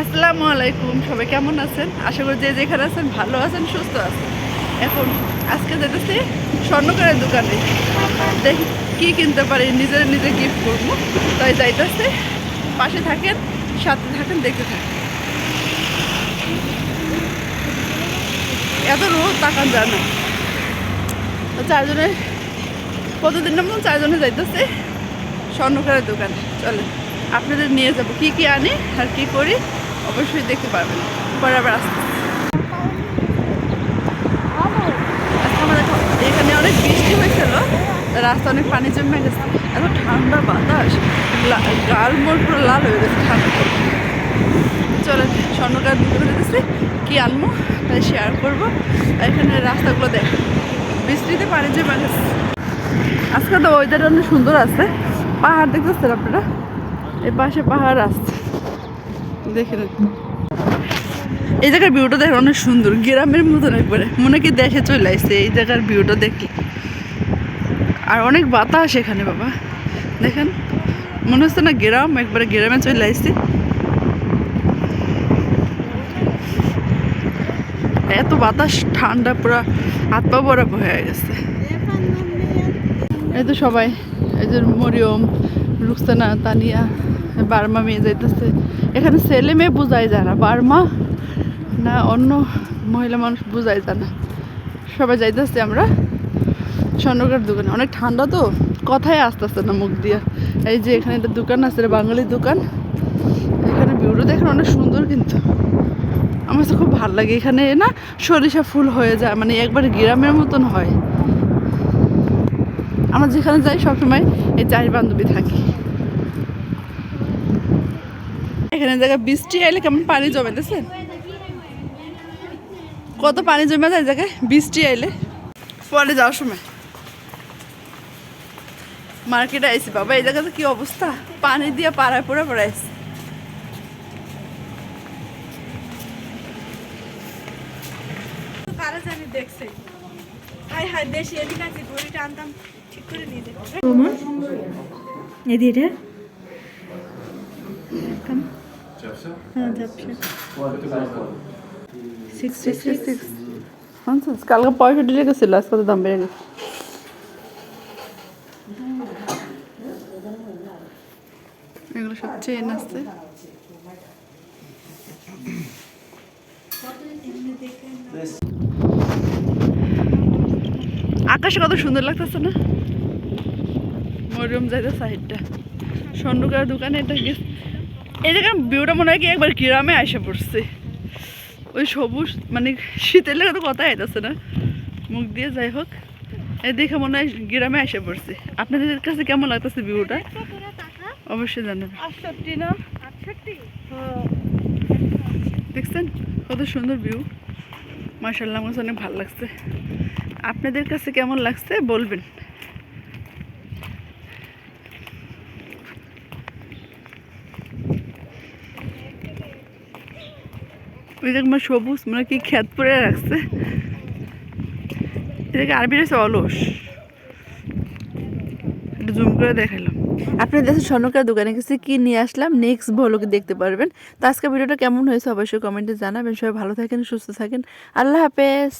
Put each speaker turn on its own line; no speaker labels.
আসসালামু আলাইকুম, সবাই কেমন আছেন? আশা করি যে যেখানে আছেন ভালো আছেন, সুস্থ আছেন। এখন আজকে যেতেছি স্বর্ণকারের দোকানে। দেখি, কি কিনতে পারি, নিজের নিজে গিফট করব। তাই যাইতেছে, পাশে থাকেন, সাথে থাকেন, দেখতে থাকেন। এত রোদ, তাকান যায় না। চারজনে, প্রতিদিন মতন চারজনে যাইতেছে, স্বর্ণকারের দোকানে। চলে আপনাদের নিয়ে যাব, কি কি আনি আর কি করি। অবশ্যই দেখতে পারবেন। পরে আবার আসতে এখানে অনেক বৃষ্টি হয়েছিল। রাস্তা অনেক পানি জমে গেছে। এত ঠান্ডা বাতাস। গাল মোড় পুরো লাল হয়ে গেছে ঠান্ডা। চলে, স্বর্ণকার দোকানে দিতেছি কি আনব তাই শেয়ার করব। এখানে রাস্তাগুলো দেখ। বৃষ্টিতে পানি জমে গেছে। আজকে তো ওয়েদার অনেক সুন্দর আছে। পাহাড় দেখতেছেন আপনারা? এই পাশে পাহাড় আসছে দেখে নিন। এই জায়গার ভিউটা দেখেন অনেক সুন্দর, গ্রামের মতন একবারে। মনে কি দেশে চলে আসছে, এই জায়গার ভিউটা দেখলে। আর অনেক বাতাস এখানে, বাবা। দেখেন, মনে হচ্ছে না গ্রাম, একবারে গ্রামে চলে আসছে। এত বাতাস, ঠান্ডা পুরো, হাত পা বরফ হয়ে গেছে। এই তো সবাই, এই যে মরিয়ম, রুকসানা, তানিয়া। বার্মা মেয়ে যাইতেছে। এখানে ছেলে মেয়ে বোঝাই যায় না। বার্মা না অন্য মহিলা মানুষ বোঝাই যায় না। সবাই যাইতেছে আমরা স্বর্ণকার দোকানে। অনেক ঠান্ডা তো, কথাই আসতেছে না মুখ দিয়ে। এই যে এখানে একটা দোকান আছে, এটা বাঙালি দোকান। এখানে ভিউটা দেখেন অনেক সুন্দর কিন্তু। আমার তো খুব ভালো লাগে। এখানে না সরিষা ফুল হয়ে যায় মানে একবার গ্রামের মতন হয়। আমরা যেখানে যাই সবসময় এই চারি বান্ধবী থাকি। এখানে জায়গায় বৃষ্টি এলে কেমন পানি জমেতেছে কত পানি জমে যায় জায়গায়? বৃষ্টি এলে। পরে যাওয়ার সময়। মার্কেটে আইসি বাবা, এই জায়গাতে কি অবস্থা? পানি দিয়ে পাড়ায় পড়ে পড়ে আইসি
কারা জানি দেখছে হাই হাই দেশি এদিকে আছে ঘড়িটা আনতাম ঠিক করে নিয়ে যাব এদিকে হ্যাঁ ঝাপসা সিক্সটি সিক্স
পঞ্চাশ কালকে পঁয়ষট্টি লেগেছিল আজকে দাম বেড়ে গেছে? এগুলো সব চেন আছে। আকাশে কত সুন্দর লাগতেছে না? মরিয়ম যাইতে সাইডটা। স্বর্ণকার দোকানে এটা গেছে। এই জায়গায় ভিউটা মনে হয় কি একবার গ্রামে আসে পড়ছে। ওই সবুজ মানে শীতের লেগে তো কথাই আইতেছে না। মুখ দিয়ে যাই হোক। এই দেখে মনে হয় গ্রামে আসে পড়ছে। আপনাদের কাছে কেমন লাগতেছে ভিউটা? অবশ্যই জানাবেন।
আটষট্টি
দেখছেন? কত সুন্দর ভিউ। মার্শাল্লাহ আমার অনেক ভালো লাগছে। আপনাদের কাছে কেমন লাগছে? বলবেন। ওই সবুজ মানে কি খ্যাত পরে রাখছে। এটাকে আরবি রয়েছে অলস। একটু জুম করে দেখালাম আপনি দেশে স্বর্ণকার দোকানে গেছে, কি নিয়ে আসলাম? নেক্সট ভ্লগে দেখতে পারবেন। তো আজকে ভিডিওটা কেমন হয়েছে অবশ্যই কমেন্টে জানাবেন। সবাই ভালো থাকেন, সুস্থ থাকেন। আল্লাহ হাফেজ।